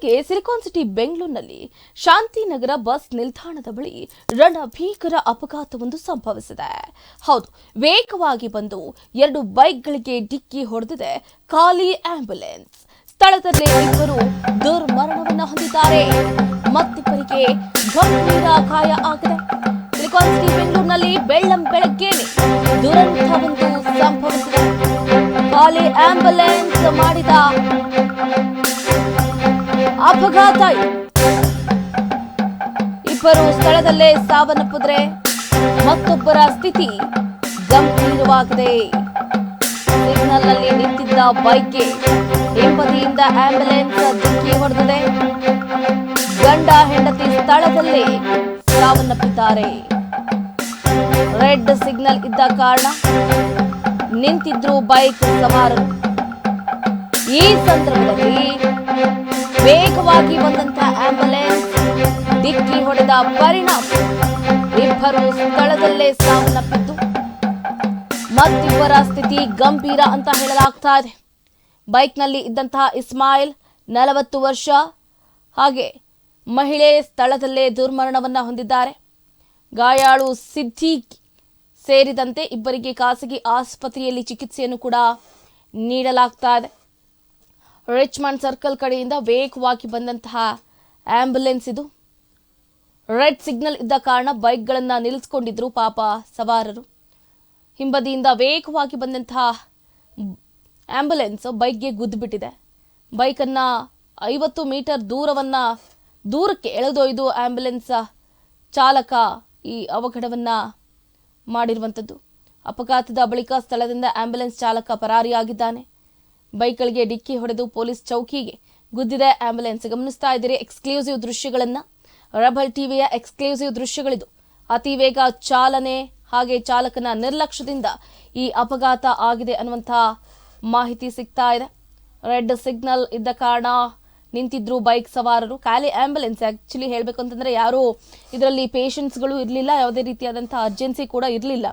ಬೆಳಗ್ಗೆ silicon city ಬೆಂಗಳೂರಿನಲ್ಲಿ Shantinagar bus ನಿಲ್ದಾಣದ ಬಳಿ ರಣಭೀಕರ ಅಪಘಾತವೊಂದು ಸಂಭವಿಸಿದೆ. ಹೌದು, ವೇಗವಾಗಿ ಬಂದು ಎರಡು ಬೈಕ್ಗಳಿಗೆ ಡಿಕ್ಕಿ ಹೊಡೆದಿದೆ ಖಾಲಿ ಆಂಬ್ಯುಲೆನ್ಸ್. ಸ್ಥಳದಲ್ಲೇ ಇಬ್ಬರು ದುರ್ಮರಣವನ್ನು ಹೊಂದಿದ್ದಾರೆ. ಮತ್ತಿಬ್ಬರಿಗೆ ಗಂಭೀರ ಗಾಯ ಆಗಿದೆ. ಸಿಲಿಕಾನ್ ಸಿಟಿ ಬೆಂಗಳೂರಿನಲ್ಲಿ ಬೆಳ್ಳಂ ಬೆಳಗ್ಗೆನೆ ದುರಂತವೊಂದು ಸಂಭವಿಸಿದೆ. ಖಾಲಿ ಆಂಬ್ಯುಲೆನ್ಸ್ ಮಾಡಿದ ಅಪಘಾತ. ಇಬ್ಬರು ಸ್ಥಳದಲ್ಲೇ ಸಾವನ್ನಪ್ಪಿದ್ರೆ ಮತ್ತೊಬ್ಬರ ಸ್ಥಿತಿ ಗಂಭೀರವಾಗಿದೆ. ಸಿಗ್ನಲ್ನಲ್ಲಿ ನಿಂತಿದ್ದ ಬೈಕ್ಗೆ ಹಿಂಬದಿಯಿಂದ ಆಂಬ್ಯುಲೆನ್ಸ್ ಡಿಕ್ಕಿ ಹೊಡೆದಿದೆ. ಗಂಡ ಹೆಂಡತಿ ಸ್ಥಳದಲ್ಲೇ ಸಾವನ್ನಪ್ಪಿದ್ದಾರೆ. ರೆಡ್ ಸಿಗ್ನಲ್ ಇದ್ದ ಕಾರಣ ನಿಂತಿದ್ರು ಬೈಕ್ ಸವಾರರು. ಈ ಸಂದರ್ಭದಲ್ಲಿ ಪರಿಣಾಮ. ಇಬ್ಬರು ಸ್ಥಳದಲ್ಲೇ ಸಾವನ್ನಪ್ಪಿದ್ದು. ಮತ್ತಿಬ್ಬರ ಸ್ಥಿತಿ ಗಂಭೀರ ಅಂತ ಹೇಳಲಾಗ್ತಾ ಇದೆ. ಬೈಕ್ನಲ್ಲಿ ಇದ್ದಂತಹ ಇಸ್ಮಾಯಿಲ್ ನಲವತ್ತು ವರ್ಷ ಹಾಗೆ ಮಹಿಳೆ ಸ್ಥಳದಲ್ಲೇ ದುರ್ಮರಣವನ್ನ ಹೊಂದಿದ್ದಾರೆ. ಗಾಯಾಳು ಸಿದ್ದಿಕ್ ಸೇರಿದಂತೆ ಇಬ್ಬರಿಗೆ ಖಾಸಗಿ ಆಸ್ಪತ್ರೆಯಲ್ಲಿ ಚಿಕಿತ್ಸೆಯನ್ನು ಕೂಡ ನೀಡಲಾಗ್ತಾ ಇದೆ. ರಿಚ್ಮಂಡ್ ಸರ್ಕಲ್ ಕಡೆಯಿಂದ ವೇಗವಾಗಿ ಬಂದಂತಹ ಆಂಬ್ಯುಲೆನ್ಸ್ ಇದು. ರೆಡ್ ಸಿಗ್ನಲ್ ಇದ್ದ ಕಾರಣ ಬೈಕ್ಗಳನ್ನು ನಿಲ್ಲಿಸ್ಕೊಂಡಿದ್ರು ಪಾಪ ಸವಾರರು. ಹಿಂಬದಿಯಿಂದ ವೇಗವಾಗಿ ಬಂದಂತಹ ಆಂಬ್ಯುಲೆನ್ಸ್ ಬೈಕ್ಗೆ ಗುದ್ದುಬಿಟ್ಟಿದೆ. ಬೈಕನ್ನು ಐವತ್ತು ಮೀಟರ್ ದೂರವನ್ನು, ದೂರಕ್ಕೆ ಎಳೆದೊಯ್ದು ಆ್ಯಂಬುಲೆನ್ಸ್ ಚಾಲಕ ಈ ಅವಘಡವನ್ನು ಮಾಡಿರುವಂಥದ್ದು. ಅಪಘಾತದ ಬಳಿಕ ಸ್ಥಳದಿಂದ ಆ್ಯಂಬುಲೆನ್ಸ್ ಚಾಲಕ ಪರಾರಿಯಾಗಿದ್ದಾನೆ. ಬೈಕ್ಗಳಿಗೆ ಡಿಕ್ಕಿ ಹೊಡೆದು ಪೊಲೀಸ್ ಚೌಕಿಗೆ ಗುದ್ದಿದೆ. ಆ್ಯಂಬುಲೆನ್ಸ್ ಗಮನಿಸ್ತಾ ಇದ್ದೀರಿ. ಎಕ್ಸ್ಕ್ಲೂಸಿವ್ ದೃಶ್ಯಗಳನ್ನ ರಬಲ್ ಟಿವಿಯ ಎಕ್ಸ್ಕ್ಲೂಸಿವ್ ದೃಶ್ಯಗಳಿದು. ಅತಿ ವೇಗ ಚಾಲನೆ ಹಾಗೆ ಚಾಲಕನ ನಿರ್ಲಕ್ಷ್ಯದಿಂದ ಈ ಅಪಘಾತ ಆಗಿದೆ ಅನ್ನುವಂತಹ ಮಾಹಿತಿ ಸಿಗ್ತಾ ಇದೆ. ರೆಡ್ ಸಿಗ್ನಲ್ ಇದ್ದ ಕಾರಣ ನಿಂತಿದ್ರು ಬೈಕ್ ಸವಾರರು. ಖಾಲಿ ಆಂಬ್ಯುಲೆನ್ಸ್ ಆಕ್ಚುಲಿ ಹೇಳಬೇಕು ಅಂತಂದ್ರೆ ಯಾರು ಇದರಲ್ಲಿ ಪೇಷಂಟ್ಸ್ಗಳು ಇರಲಿಲ್ಲ, ಯಾವುದೇ ರೀತಿಯಾದಂತಹ ಅರ್ಜೆನ್ಸಿ ಕೂಡ ಇರಲಿಲ್ಲ.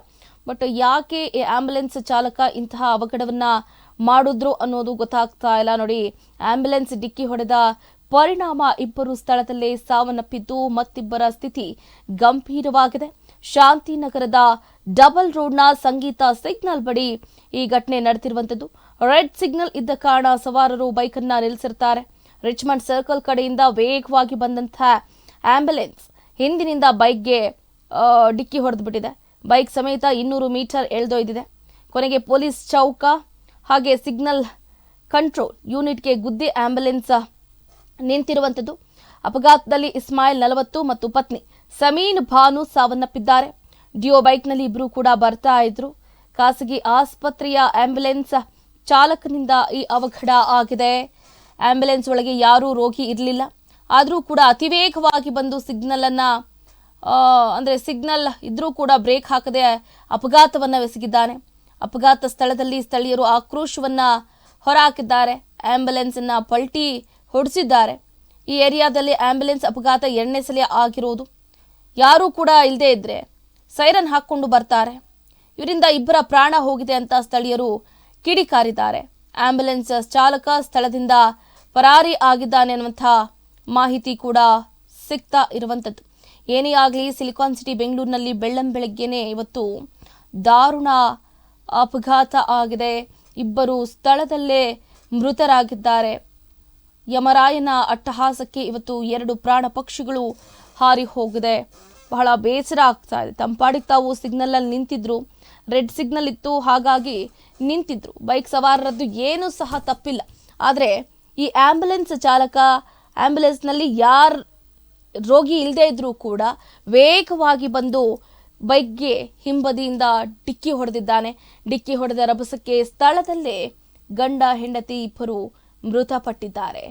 ಬಟ್ ಯಾಕೆ ಈ ಆಂಬ್ಯುಲೆನ್ಸ್ ಚಾಲಕ ಇಂತಹ ಅವಘಡವನ್ನ ಮಾಡಿದ್ರು ಅನ್ನೋದು ಗೊತ್ತಾಗ್ತಾ ಇಲ್ಲ ನೋಡಿ. ಆಂಬ್ಯುಲೆನ್ಸ್ ಡಿಕ್ಕಿ ಹೊಡೆದ ಪರಿಣಾಮ ಇಬ್ಬರು ಸ್ಥಳದಲ್ಲೇ ಸಾವನ್ನಪ್ಪಿದ್ದು ಮತ್ತಿಬ್ಬರ ಸ್ಥಿತಿ ಗಂಭೀರವಾಗಿದೆ. ಶಾಂತಿನಗರದ ಡಬಲ್ ರೋಡ್ನ ಸಂಗೀತ ಸಿಗ್ನಲ್ ಬಳಿ ಈ ಘಟನೆ ನಡೆದಿರುವಂತದ್ದು ರೆಡ್ ಸಿಗ್ನಲ್ ಇದ್ದ ಕಾರಣ ಸವಾರರು ಬೈಕನ್ನ ನಿಲ್ಲಿಸಿರ್ತಾರೆ ರಿಚ್ಮಂಡ್ ಸರ್ಕಲ್ ಕಡೆಯಿಂದ ವೇಗವಾಗಿ ಬಂದಂತಹ ಆಂಬ್ಯುಲೆನ್ಸ್ ಹಿಂದಿನಿಂದ ಬೈಕ್ಗೆ ಡಿಕ್ಕಿ ಡಿಕ್ಕಿ ಹೊಡೆದ್ಬಿಟ್ಟಿದೆ. ಬೈಕ್ ಸಮೇತ ಇನ್ನೂರು ಮೀಟರ್ ಎಳೆದೊಯ್ದಿದೆ. ಕೊನೆಗೆ ಪೊಲೀಸ್ ಚೌಕ ಹಾಗೆ ಸಿಗ್ನಲ್ ಕಂಟ್ರೋಲ್ ಯೂನಿಟ್ಗೆ ಗುದ್ದಿ ಆಂಬ್ಯುಲೆನ್ಸ್ ನಿಂತಿರುವಂಥದ್ದು. ಅಪಘಾತದಲ್ಲಿ ಇಸ್ಮಾಯಿಲ್ ನಲವತ್ತು ಮತ್ತು ಪತ್ನಿ ಸಮೀನ್ ಭಾನು ಸಾವನ್ನಪ್ಪಿದ್ದಾರೆ. ಡಿಯೋ ಬೈಕ್ನಲ್ಲಿ ಇಬ್ಬರು ಕೂಡ ಬರ್ತಾ ಇದ್ರು. ಖಾಸಗಿ ಆಸ್ಪತ್ರೆಯ ಆಂಬ್ಯುಲೆನ್ಸ್ ಚಾಲಕನಿಂದ ಈ ಅವಘಡ ಆಗಿದೆ. ಆಂಬ್ಯುಲೆನ್ಸ್ ಒಳಗೆ ಯಾರೂ ರೋಗಿ ಇರಲಿಲ್ಲ. ಆದರೂ ಕೂಡ ಅತಿವೇಗವಾಗಿ ಬಂದು ಸಿಗ್ನಲ್ ಅಂದರೆ ಸಿಗ್ನಲ್ ಇದ್ರೂ ಕೂಡ ಬ್ರೇಕ್ ಹಾಕದೆ ಅಪಘಾತವನ್ನ ಎಸಗಿದ್ದಾನೆ. ಅಪಘಾತ ಸ್ಥಳದಲ್ಲಿ ಸ್ಥಳೀಯರು ಆಕ್ರೋಶವನ್ನ ಹೊರಹಾಕಿದ್ದಾರೆ. ಆಂಬ್ಯುಲೆನ್ಸ್ ಅನ್ನ ಪಲ್ಟಿ ಹೊಡೆಸಿದ್ದಾರೆ. ಈ ಏರಿಯಾದಲ್ಲಿ ಆಂಬ್ಯುಲೆನ್ಸ್ ಅಪಘಾತ ಎರಡನೇ ಸಲ ಆಗಿರೋದು ಯಾರೂ ಕೂಡ ಇಲ್ಲದೇ ಇದ್ದರೆ ಸೈರನ್ ಹಾಕ್ಕೊಂಡು ಬರ್ತಾರೆ. ಇವರಿಂದ ಇಬ್ಬರ ಪ್ರಾಣ ಹೋಗಿದೆ ಅಂತ ಸ್ಥಳೀಯರು ಕಿಡಿಕಾರಿದ್ದಾರೆ. ಆಂಬ್ಯುಲೆನ್ಸ್ ಚಾಲಕ ಸ್ಥಳದಿಂದ ಪರಾರಿ ಆಗಿದ್ದಾನೆ ಅನ್ನುವಂಥ ಮಾಹಿತಿ ಕೂಡ ಸಿಗ್ತಾ ಇರುವಂಥದ್ದು. ಏನೇ ಆಗಲಿ, ಸಿಲಿಕಾನ್ ಸಿಟಿ ಬೆಂಗಳೂರಿನಲ್ಲಿ ಬೆಳ್ಳಂ ಬೆಳಗ್ಗೆನೆ ಇವತ್ತು ದಾರುಣ ಅಪಘಾತ ಆಗಿದೆ. ಇಬ್ಬರು ಸ್ಥಳದಲ್ಲೇ ಮೃತರಾಗಿದ್ದಾರೆ. ಯಮರಾಯನ ಅಟ್ಟಹಾಸಕ್ಕೆ ಇವತ್ತು ಎರಡು ಪ್ರಾಣ ಪಕ್ಷಿಗಳು ಹಾರಿ ಹೋಗಿದೆ. ಬಹಳ ಬೇಸರ ಆಗ್ತಾ ಇದೆ. ತಂಪಾಡಿಗೆ ತಾವು ಸಿಗ್ನಲ್ ಅಲ್ಲಿ ನಿಂತಿದ್ರು. ರೆಡ್ ಸಿಗ್ನಲ್ ಇತ್ತು, ಹಾಗಾಗಿ ನಿಂತಿದ್ರು. ಬೈಕ್ ಸವಾರರದ್ದು ಏನೂ ಸಹ ತಪ್ಪಿಲ್ಲ. ಆದರೆ ಈ ಆಂಬ್ಯುಲೆನ್ಸ್ ಚಾಲಕ ಆಂಬ್ಯುಲೆನ್ಸ್ನಲ್ಲಿ ಯಾರು ರೋಗಿ ಇಲ್ಲದೇ ಇದ್ದರೂ ಕೂಡ ವೇಗವಾಗಿ ಬಂದು ಬೈಕ್ಗೆ ಹಿಂಬದಿಯಿಂದ ಡಿಕ್ಕಿ ಹೊಡೆದಿದ್ದಾನೆ. ಡಿಕ್ಕಿ ಹೊಡೆದ ರಭಸಕ್ಕೆ ಸ್ಥಳದಲ್ಲೇ ಗಂಡ, ಹೆಂಡತಿ ಇಬ್ಬರು ಮೃತಪಟ್ಟಿದ್ದಾರೆ.